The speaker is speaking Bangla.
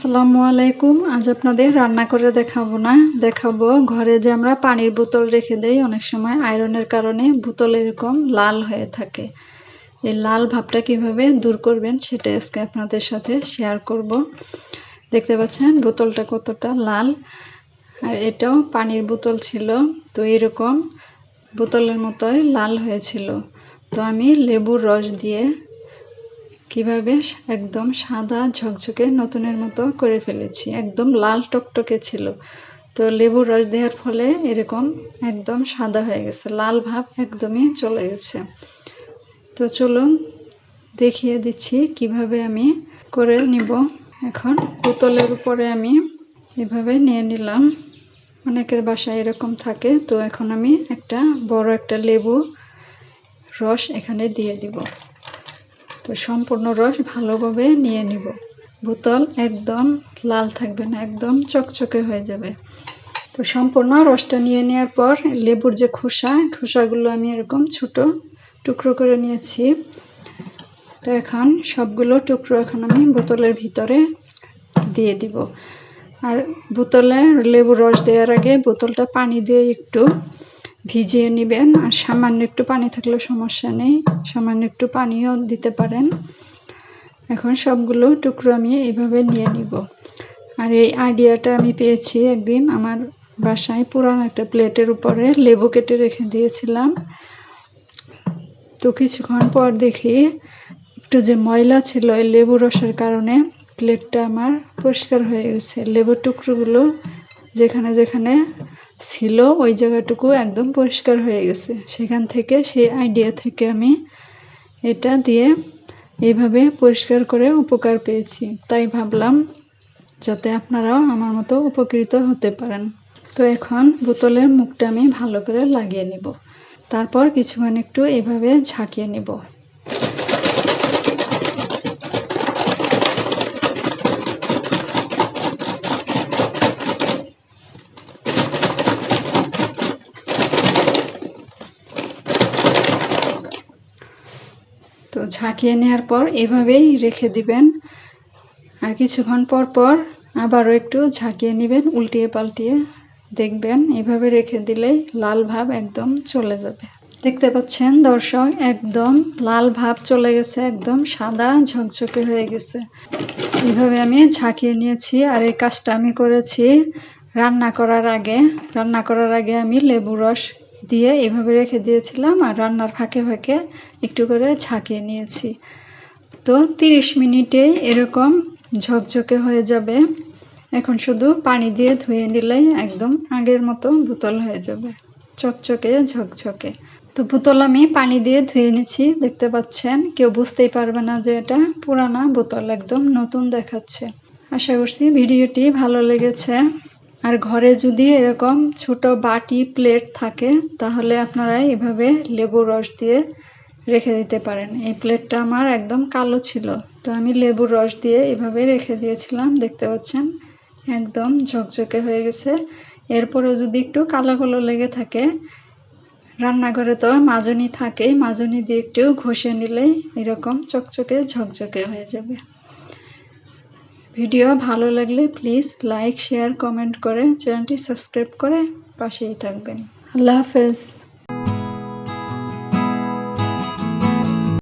আসসালামু আলাইকুম। আজ আপনাদের রান্না করে দেখাবো না। দেখাবো ঘরে যে আমরা পানির বোতল রেখে দেই, অনেক সময় আয়রনের কারণে বোতল এরকম লাল হয়ে থাকে। এই লাল ভাবটা কীভাবে দূর করবেন সেটা আজকে আপনাদের সাথে শেয়ার করব। দেখতে পাচ্ছেন বোতলটা কতটা লাল। আর এটাও পানির বোতল ছিল, তো এরকম বোতলের মতোই লাল হয়েছিল। তো আমি লেবুর রস দিয়ে কীভাবে একদম সাদা ঝকঝকে নতুনের মতো করে ফেলেছি। একদম লাল টকটকে ছিল। তো লেবুর রস দেওয়ার ফলে এরকম একদম সাদা হয়ে গেছে। লাল ভাব একদমই চলে গেছে। তো চলুন দেখিয়ে দিচ্ছি কীভাবে আমি করে নিব। এখন বোতলের উপরে আমি এভাবে নিয়ে নিলাম। অনেকের বাসায় এরকম থাকে। তো এখন আমি একটা বড় একটা লেবু রস এখানে দিয়ে দিব। তো সম্পূর্ণ রস ভালোভাবে নিয়ে নিব। বোতল একদম লাল থাকবে না, একদম চকচকে হয়ে যাবে। তো সম্পূর্ণ রসটা নিয়ে নেওয়ার পর লেবুর যে খোসা, খোসাগুলো আমি এরকম ছোট টুকরো করে নিয়েছি। তো এখন সবগুলো টুকরো এখন আমি বোতলের ভিতরে দিয়ে দিব। আর বোতলে লেবুর রস দেওয়ার আগে বোতলটা পানি দিয়ে একটু ভিজিয়ে নেবেন আর সামান্য একটু পানি থাকলে সমস্যা নেই। সামান্য একটু পানিও দিতে পারেন। এখন সবগুলো টুকরো আমি এইভাবে নিয়ে নিব। আর এই আইডিয়াটা আমি পেয়েছি একদিন আমার বাসায় পুরান একটা প্লেটের উপরে লেবু কেটে রেখে দিয়েছিলাম। তো কিছুক্ষণ পর দেখি একটু যে ময়লা ছিল এই লেবু রসের কারণে প্লেটটা আমার পরিষ্কার হয়ে গেছে। লেবুর টুকরোগুলো যেখানে যেখানে ছিল, ওই জায়গাটুকু একদম পরিষ্কার হয়ে গেছে। সেখান থেকে সেই আইডিয়া থেকে আমি এটা দিয়ে এইভাবে পরিষ্কার করে উপকার পেয়েছি। তাই ভাবলাম যাতে আপনারাও আমার মতো উপকৃত হতে পারেন। তো এখন বোতলের মুখটা আমি ভালো করে লাগিয়ে নিব। তারপর কিছুক্ষণ একটু এভাবে ঝাঁকিয়ে নিব। তো ঝাঁকিয়ে নেওয়ার পর এভাবেই রেখে দিবেন। আর কিছুক্ষণ পর পর আবারও একটু ঝাঁকিয়ে নেবেন, উল্টিয়ে পাল্টিয়ে দেখবেন। এভাবে রেখে দিলেই লাল ভাব একদম চলে যাবে। দেখতে পাচ্ছেন দর্শক, একদম লাল ভাব চলে গেছে, একদম সাদা ঝকঝকে হয়ে গেছে। এইভাবে আমি ঝাঁকিয়ে নিয়েছি আর এই কাজটা আমি করেছি রান্না করার আগে। রান্না করার আগে আমি লেবু রস দিয়ে এভাবে রেখে দিয়েছিলাম আর রান্নার ফাঁকে ফাঁকে একটু করে ঝাঁকিয়ে নিয়েছি। তো তিরিশ মিনিটে এরকম ঝকঝকে হয়ে যাবে। এখন শুধু পানি দিয়ে ধুয়ে নিলেই একদম আগের মতো বোতল হয়ে যাবে। চকচকে, ঝকঝকে। তো বোতল আমি পানি দিয়ে ধুয়ে নিচ্ছি দেখতে পাচ্ছেন? কেউ বুঝতেই পারবে না যে এটা পুরানা বোতল, একদম নতুন দেখাচ্ছে। আশা করছি ভিডিওটি ভালো লেগেছে। আর ঘরে যদি এরকম ছোট বাটি প্লেট থাকে, তাহলে আপনারা এভাবে লেবু রস দিয়ে রেখে দিতে পারেন। এই প্লেটটা আমার একদম কালো ছিল, তো আমি লেবুর রস দিয়ে এভাবে রেখে দিয়েছিলাম, দেখতে পাচ্ছেন? একদম ঝকঝকে হয়ে গেছে। এরপরেও যদি একটু কালো কালো লেগে থাকে, রান্নাঘরে তো মাজনি থাকেই, মাজনি দিয়ে একটু ঘষে নিলেই এরকম চকচকে ঝকঝকে হয়ে যাবে। ভিডিও ভালো লাগলে প্লিজ লাইক, শেয়ার, কমেন্ট করে চ্যানেলটি সাবস্ক্রাইব করে পাশেই থাকবেন। আল্লাহ হাফেজ।